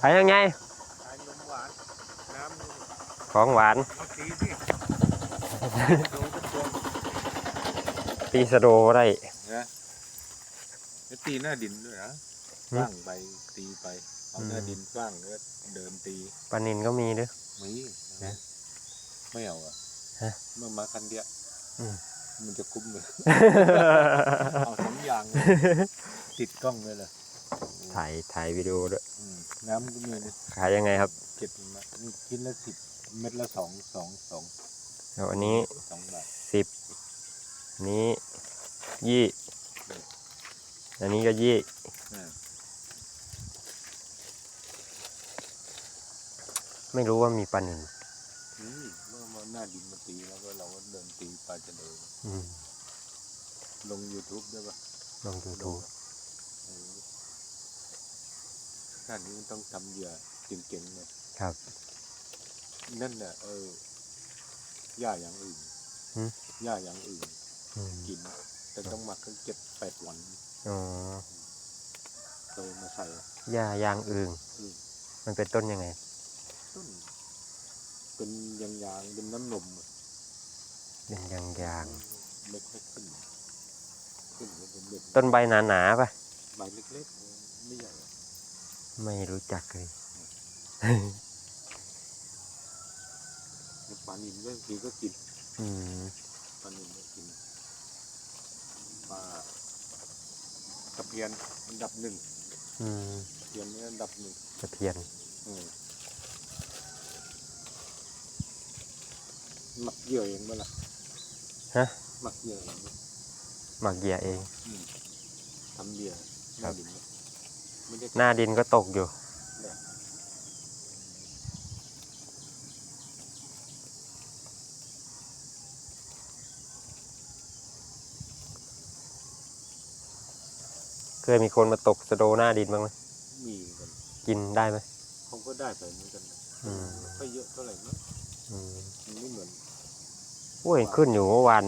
ขายยังไงขายนมหวานน้ำนี่ของหวานเอาตีสิดูทุกตัวตีสะโดได้นะแล้วตีหน้าดินด้วยนะหืมฟ้างใบตีไป เอาหน้าอืมดินฟ้างแล้วเดินตีปลานินก็มีด้วยมีนะไม่เอาอะฮะเมื่อมาคันเดียวอืมมันจะคุ้มเลย เอาสองอย่างเลยติดกล้องเลยเหรอ ถ่ายถ่ายวิดีโอด้วยอืมน้ำก็มีนะขายยังไงครับเจ็ดมานี่กินละสิบเม็ดละสองสองสองแล้วอันนี้สองบาทสิบอันนี้ยี่อันนี้ก็ยี่อ่าไม่รู้ว่ามีปลานินนี่เมื่อมาหน้าดินมาตีแล้วก็เราก็เดินตีปลาจะเดินอืมลง YouTube ได้ปะลองดูดู เออ ชาตินี้มันต้องทำเหยื่อเก่งๆเลยครับ นั่นแหละเออหญ้าอย่างอื่นหืมหญ้าอย่างอื่น อืมกิน แต่ต้องหมักกันเจ็ดแปดวันอ๋อเคยมาใส่หญ้ายางอึ่งอืมมันเป็นต้นยังไง ต้นเป็นยางๆเป็นน้ำนมอะเป็นยางยางเล็กให้ขึ้น ขึ้นแล้วเป็นเม็ดๆต้นใบหนาหนาๆปะใบเล็กๆ ไม่ใหญ่อะ ไม่รู้จักเลยปลานินก็ทีก็กินอืมปลานินก็กินปลาตะเพียนอันดับหนึ่งอืมตะเพียนนี่อันดับหนึ่งตะเพียนอืมหมักเหยื่อเองเมื่อไหร่ฮะหมักเหยื่อเองหมักเหยื่อเองอืมทำเหยื่อหครัน้าบดินเนี่ยไม่ได้ หน้าดินก็ตกอยู่ เคยมีคนมาตกสะโดหน้าดินบ้างไหมมีกันกินได้ไหมเขาก็ได้ไปเหมือนกันนะอืมไม่เยอะเท่าไหร่มั้งอืมมันไม่เหมือนโอ้ยขึ้นอยู่เมื่อวาน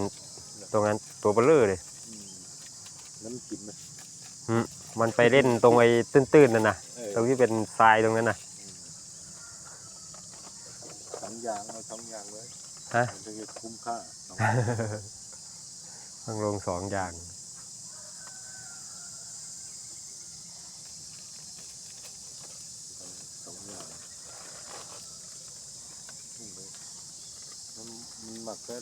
ตรงนั้นตัวเบลเลอร์เลย อืมน้ำกินไหมมั นไปเล่นตรงไอ้ตื้นๆนั่นนะเออตรงที่เป็นทรายตรงนั้นนะสองอย่างเอาสองอย่างเลยฮะมันจะคุ้มค่าสองต้องลงสองอย่างสองอย่างอืมมันมันหมักก็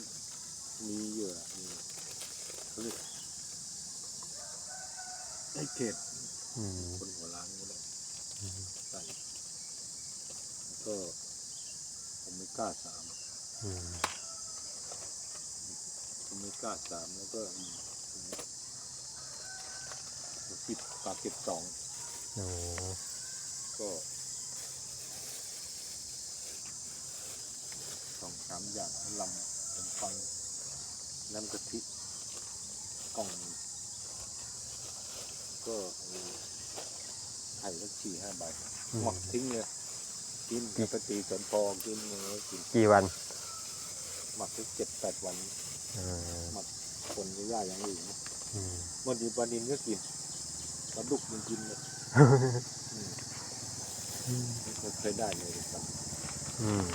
มีเหยื่อมีเขาเรียกไอ้เกล็ดอืม คนหัวล้านก็ได้อืมใส่แล้วก็โอเมก้าสามอืมโอเมก้าสามแล้วก็อืมติดปลาเก็ดสองโอ้ก็สองสามอย่างลำผมฟังน้ำกะทิกล่อง ก็เอาไข่สักสี่ห้าใบหมักทิ้งเลยกินปกติจนพอกินเลยกินกี่วัน หมักสักเจ็ดแปดวันเออคนจะย่าอย่างอื่นนะอืมบางทีปลานินก็กินปลาดุกมันกินเลยอืมไม่เคยได้เลยครับอืม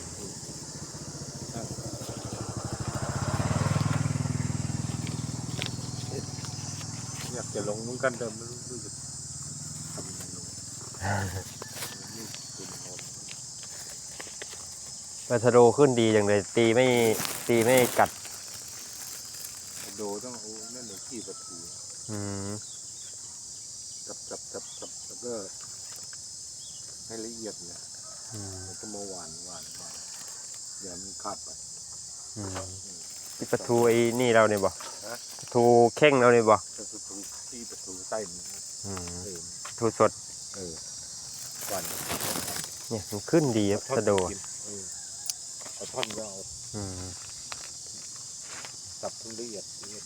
อยากจะลงเหมือนกันแต่ไม่รู้รู้จะทำยังไงลงนี่คุณโอน ปลาทะโดขึ้นดีอย่างเลยตีไม่ตีไม่กัดโดต้องเอานั่นเลยขี้ประตูอืมจับจับจับจับแล้วก็ให้ละเอียดเนี่ยอืมแล้วก็มาหวานหวานหวานเดี๋ยวมันขาดไป อืมอืมที่ปลาทูไอ้นี่เราเนี่ยบ่ฮะปลาทูเข่งเราเนี่ยบ่ก็ประตูที่ประตูใต้มันอืมเออปลาทูสดเออ หวานเนี่ยมันขึ้นดีครับสะโดกินเออเอาท่อนก็เอาอืมสับทุละเอียดละเอียด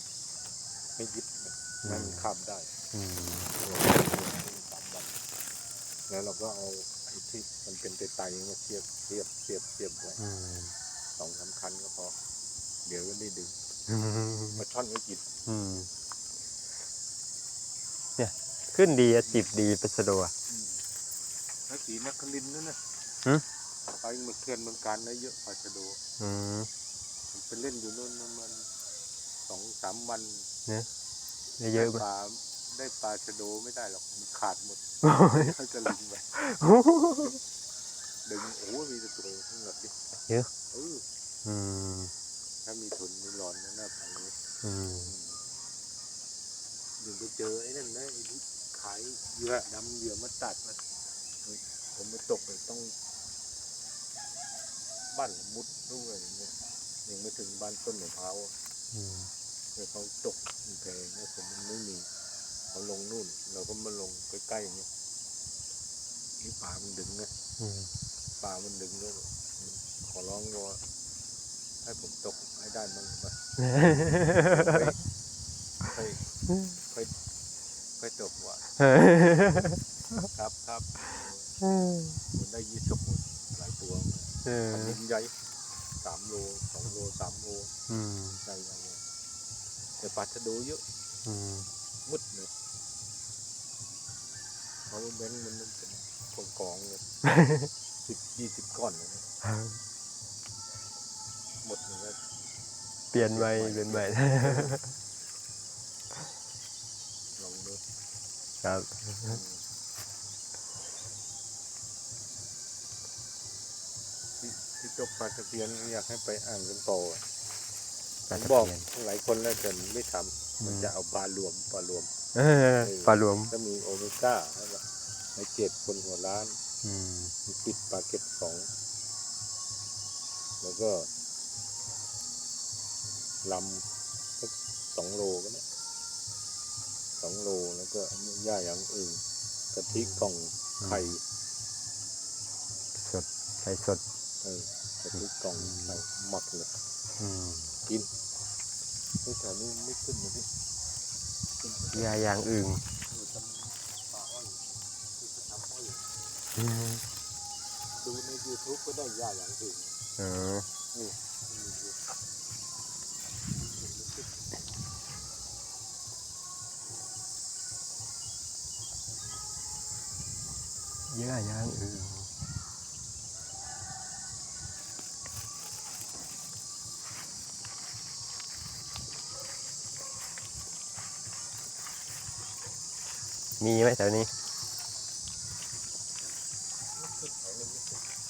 ไม่ยิบอืให้มมันข้ามได้อืมสามวันแล้วเราก็เอาไอ้ที่มันเป็นไตๆมาเทียบเทียบเทียบเทียบไว้อืมสองสามคันก็พอ เดี๋ยวก็ได้ดึงอืมมาช่อนก็กินอืมเนี่ย ขึ้นดีอะจิบดีปลาสะโดอะ อืมแล้วสีนักคลินทร์นั่นน่ะหึไปเมืองเขื่อนเมืองการได้เยอะปลาชะโดอืม ผมไปเล่นอยู่นู่นประมันสองสามวันได้เยอะได้ปะปลาได้ปลาชะโดไม่ได้หรอกมันขาดหมดโอ้ยเขาจะลิงไปดึงโอ้ยมีแต่ตัวทั้งหมดดิเยอะ เอออืมถ้ามีทุนมีร้อนนะน่าไปเลยอืมยังไปเจอไอ้นั่นนะไอ้ที่ขายเหยื่อดำเหยื่อมาตัดนะเฮ้ย ผมไปตกเลยต้องบ้านมุดด้วยเนี่ยยังไม่ถึงบ้านต้นมะพร้าวอะอืมเนี่ยเขาตกแพงเนี่ยผมมันไม่มีเขาลงนู่น เราก็มาลงใกล้ๆเนี่ยนี่ปลามันดึงนะอืมปลามันดึงด้วยมันขอร้องว่าให้ผมตกให้ได้มั่งปะค่อย ค่อยค่อยตกว่ะครับครับมันได้ยี่สิบหลายตัวเอออันนี้ใหญ่สามโลสองโลสามโลอืมได้ได้ได้แต่ปลาชะโดเยอะอืมมุดเลยเขาแบงค์มันมันเป็นกองกองๆเลยสิบยี่สิบก้อนเลยนะหมดเลยนะเปลี่ยนใหม่เปลี่ยนใหม่ ลองดู ครับอืมที่ที่ตกปลาตะเพียนอยากให้ไปอ่านกันต่ออะปลาผมตะบอกเพียนหลายคนแล้วแต่ไม่ทำมันจะเอาปลารวมปลารวม เออปลารวมก็มีโอเมก้าใช่ปะในเจ็ดคนหัวล้านอืมมีปิดปลาเก็ตสองแล้วก็ลำสักสองโลก็เนี่ยสองโลแล้ว ก็อันนี้ย่าอย่างอื่นกะทิกล่องไข่สดไข่สดเออกะทิกล่องไข่หมักเลยอืมกินไอ้แถวนี้ไม่ขึ้นเลยดิขึ้นไปยาอย่างอื่นเออทำปลาอ้อยคือจะทำอ้อยอืมดูใน YouTube ก็ได้ย่าอย่างอื่นเออ นี่มีอยู่ยาอย่างอื่น มีไหมแถวนี้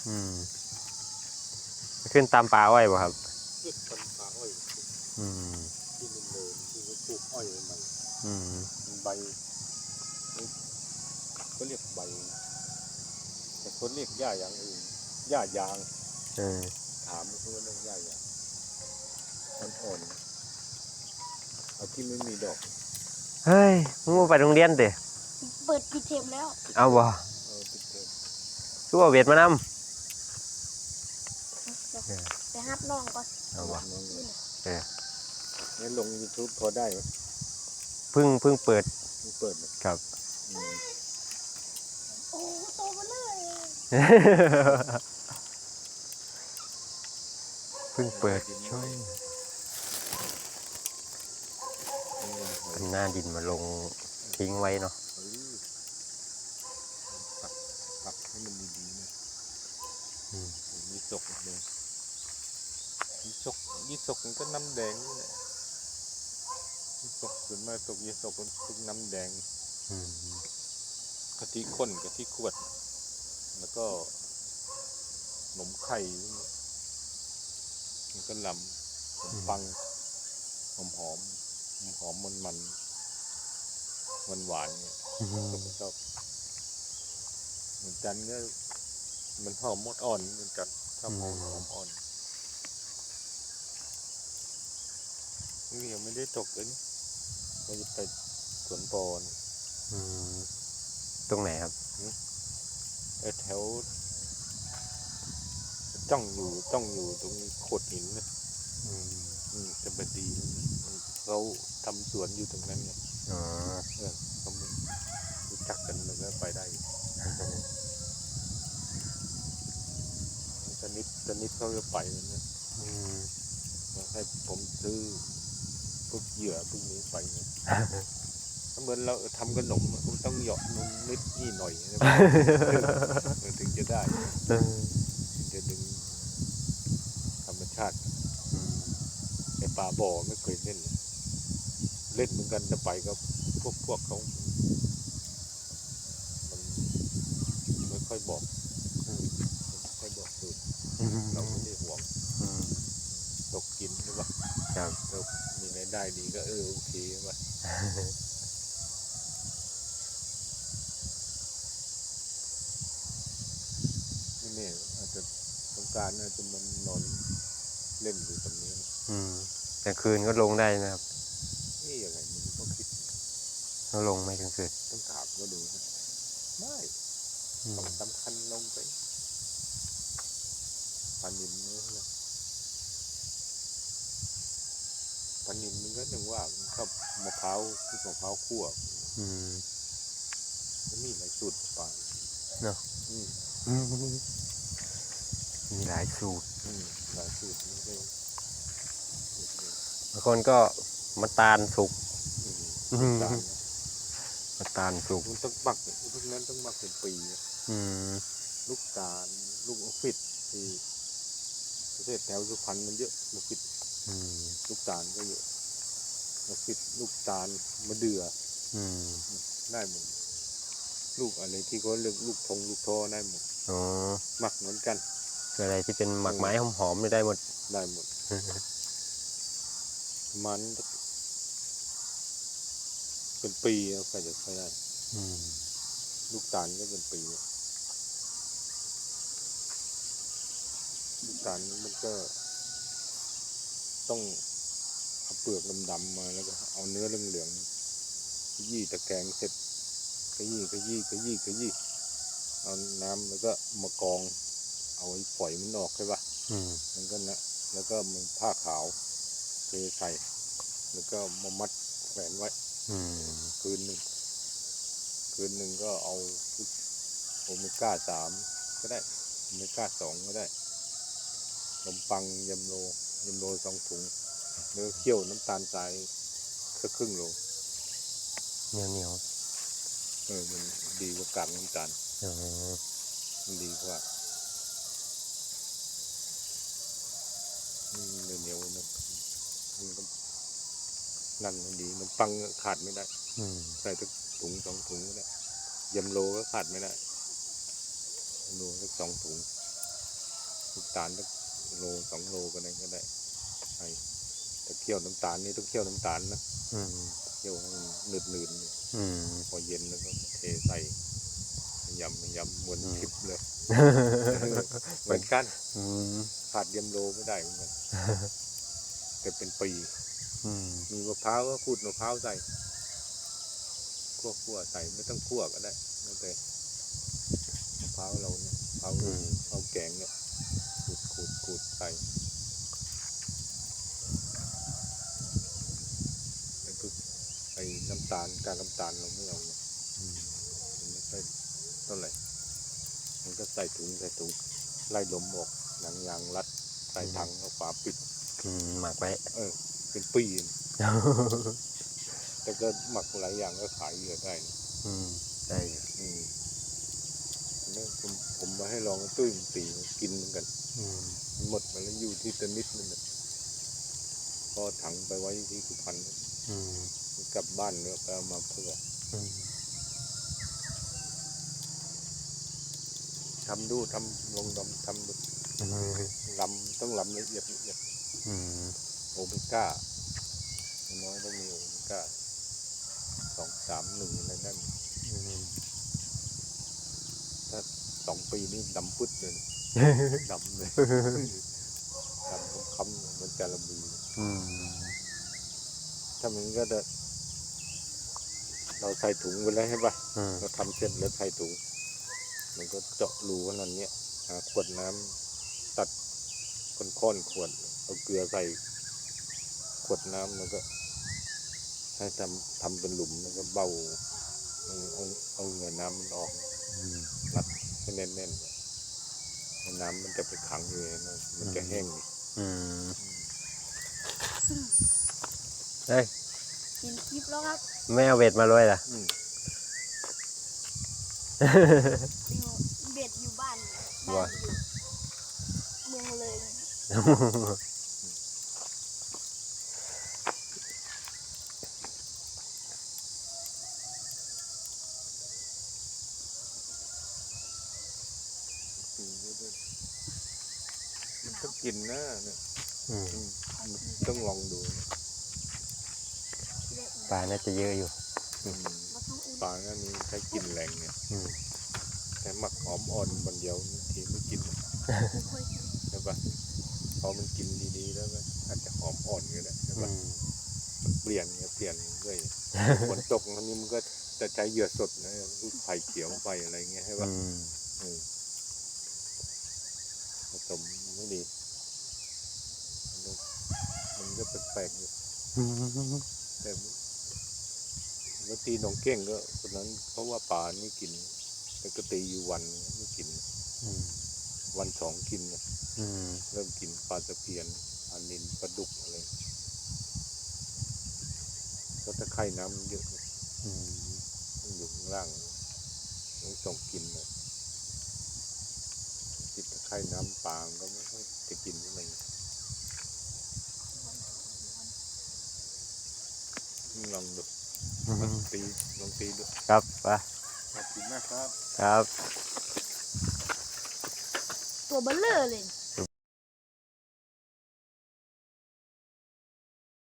อืม ขึ้นตามป่าอ้อยป่ครับ ขึ้นต้นปลาอ้อย อืม ที่มันเดินที่เขาปลูกอ้อยใหม่ อืม มันใบก็เรียกใบ แต่คนเรียกห ญ้าอย่างอื่นหญ้ายาง เออถามเขาว่าเรื่องหญ้ายางมันอ่อนเอาที่ไม่มีดอกเฮ้ยมึงบ่ไปโรงเรียนเด้เปิดปิดเทอมแล้ว เอาบ่เออติดเทอมคือว่าเวทมานำไปฮับน้องก่อนเอาบ่ น้องๆเออเนี่ยลงยูทูบพอได้ไหมเพิ่งเพิ่งเปิด มันเปิดไหมครับ อืมโอ้โตมาเลย เพิ่งเปิดช่วยนี่ไงเอเป็นอหน้าดินมาลงทิ้งไว้เนาะเออปักปักให้มันดีๆนะอืมยี่สกเลยยี่สกยี่สกมันก็น้ำแดงนี่แหละยี่สกส่วนมากตกยี่สกมันพวกน้ำแดงอืมกะทิข้นกะทิขวดแล้ว ก็ขนมไข่ มันก็ลำขนมปังหอมหอมหอมหอมมันมันมันหวานๆเนี่ยอืมผมชอบเหมือนกันก็มันหอมมดอ่อนเหมือนกันชอบหอมหอมอ่อนนี่ยังไม่ได้ตกเลยนี่เราจะไปสวนปอนอืมตรงไหนครับเออ แถวจ้องอยู่จ้องอยู่ตรงโขดหินนะอืมอืมจะบดีเขาทำสวนอยู่ตรงนั้นไงอ๋อเออเขาไม่รู้จักกันมันก็ไปได้อยู่ตอนนิดตอนนิดเขาจะไปแล้วนะอืมให้ผมซื้อพวกเหยื่อพวกนี้ไปไง เหมือนเราทำขนมมันต้องเหยาะนุ่นนิดนี่หน่อยใช่ไหมเออถึงจะได้เออถึงจะดึงธรรมชาติไอป่าบ่อไม่เคยเล่น เลยเล่นเหมือนกันแต่ไปก็พวกพวกเขามันไม่ค่อยบอกมันไม่ค่อยบอกสูตรเราไม่ได้ห่วงอืมตกกินหรือเปล่าครับเรามีรายได้ดีก็เออโอเคว่ะ ไม่แน่อาจจะสงกรารอาจจะมันนอนเล่นอยู่ตรงนี้อืมแต่คืนก็ลงได้นะครับนี่ยังไงมันก็คิดก็ลงไม่กลางคืนต้องถามก็ดูนะได้อืมต้องสำคัญลงไปปลานินเนี่ยนะปลานินมันก็ยังว่ามันชอบมะพร้าวคือมะพร้าวคั่วอืมมันมีหลายสูตรปลาเนอะอืมอืมมี หลายสูตรอืมหลายสูตรมันก็สูตรเดียวบางคนก็มาตาลสุกอืมอืมตาลนะมาตาลสุกมันต้องหมักพวกนั้นต้องหมักเป็นปีอะอืมลูกตาลลูกออฟฟิศที่ประเทศแถวสุพรรณมันเยอะออฟฟิศอืมลูกตาลก็เยอะออฟฟิศลูกตาลมะเดื่ออืมได้หมดลูกอะไรที่เขาเรียกลูกทงลูกทอได้หมดอ๋อหมักเหมือนกัน คืออะไรที่เป็นหมักไม้หอมๆไม่ได้หมด ได้หมด มันเป็นปีแล้วก็จะใช้ได้อืมลูกตาลก็เป็นปีลูกตาลมันก็ ต้องเอาเปลือกดำๆมาแล้วก็เอาเนื้อเหลืองๆขยี้ตะแกรงเสร็จขยี้ขยี้ขยี้ขยี้เอาน้ำแล้วก็มากรอง เอาไอ้ฝอยมันออกใช่ปะอืมมันก็นะแล้วก็มันผ้าขาวเทใส่แล้วก็มามัดแขวนไว้อืมคืนหนึ่งคืนหนึ่งก็เอาโอเมก้าสามก็ได้โอเมก้าสองก็ได้ขนมปังยำโลยำโลสองถุงเนื้อเคี่ยวน้ำตาลทรายครึ่งครึ่งโลเหนียวเหนียวเออมันดีกว่ากากน้ำตาลๆอ๋อมันดีกว่าอืม เหนียวๆนะมันก็นั่นดีขนมปังขาดไม่ได้อืใส่สักถุงสองถุงก็ได้ยำโลก็ขาดไม่ได้โลสักสองถุงลูกตาลสักโลสองโลก็ได้ก็ได้ใส่แต่เคี่ยวน้ำตาลนี่ต้องเคี่ยวน้ำตาลนะอืเคี่ยวให้มันหนืดนืดๆพอเย็นแล้วก็เทใส่ ยำยำเหมือนอืมคลิปเลยเหมือนกันอืมขาดยำโลไม่ได้เหมือนกันแต่เป็นปี อืมมีมะพร้าวก็ขูดมะพร้าวใส่คั่วคั่วใส่ไม่ต้องคั่วก็ได้ไม่เป็นมะพร้าวเราเนี่ยมะพร้าวอืมมะพร้าวแกงเนี่ยขูดขูดขูดใส่ไอ้พวกไอ้น้ำตาลการน้ำตาลเราไม่เอาเนี่ย อืม มันไม่ค่อย เท่าไหร่ มันก็ใส่ถุงใส่ถุงไล่ลมออกหนังยางรัดใส่ถังเอาฝาปิดอืมหมักไว้เออ เป็นปีนแต่ก็หมักหลายอย่างก็ขายเยอะได้นะอืมได้อืมอันนี้ผมผมมาให้ลองตุ้ยมันตีกินเหมือนกันอืมมันหมดมาแล้วอยู่ที่ตะนิดนั่นแหละก็ถังไปไว้ที่สุพรรณอืมกลับบ้านเนี่ยไปเอามาเพื่อ อืม ทำดูทำลองลำทำดูอืมลำต้องลำละเอียดละเอียดอืมโอเมก้าอย่างน้อยต้องมีโอเมก้าสองสามหนึ่งอะไรนั่นอืมถ้าสองปีนี่ดำปึ๊ดเลยนะดำเลยดำคำๆเหมันจาระบีอืมถ้ามันก็จะเราใส่ถุงไปแล้วใช่ปะอืมเราทำเสร็จแล้วใส่ถุง มันก็เจาะรูขนาดเนี้ยหาขวดน้ำตัดค้อนๆขวดเอาเกลือใส่ขวดน้ำแล้วก็ให้ทำทำเป็นหลุมแล้วก็เบ้าเอาเอาเอาเหงื่อน้ำมันออกอืมรัดให้แน่นๆให้น้ำมันจะไปขังอยู่ในนั้นมันจะแห้งอืมเฮ้ยเห็นคลิปแล้วครับอไม่เอาเบ็ดมาเลยล่ะ อืม อยู่เบ็ดอยู่ บ้านบ้าว่ะนอยู่เมืองเลยอืมมันต้องกินนะเนี่ยอืมอืมต้องลองดูนะปลาน่าจะเยอะอยู่อืมมาทำอุ่นปลาเนี่ยมีใช้กลินแรงเนี่ยอืมแต่ หมักหอมอ่อนวันเดียวบางทีไม่กินไม่ค่อยกินใช่ปะพอมันกินดีๆแล้วมันอาจจะหอมอ่อนก็ได้ใช่อืปะมมันเปลี่ยนเนี่ยเปลี่ยนเรื่อยฝนตกอันนี้มันก็จะใช้เหยื่อสดนะลูกไผ่เขียวไผ่อะไรเงี้ยใช่ปะอืมอืมผสมไม่ดีมันก็มันก็แปลกๆอยู่แต่เมื่อตีน้องเก้งก็คนนั้นเพราะว่าป่านี่กิน แต่ก็ตีอยู่วันไม่กินอืมวันสองกินเนี่ยอืมเริ่มกินปลาตะเพียนปลานินปลาดุกอะไรก็ตะไคร่น้ำเยอะอืมมันอยู่ข้างล่างต้องส่งกินเลยกินตะไคร่น้ำปลาก็ไม่ค่อยจะกินเท่าไหร่ลองดูลองตีลองตีดูครับไปขอบ คุณมากครับ ครับ ตัวเบลเลอร์เลย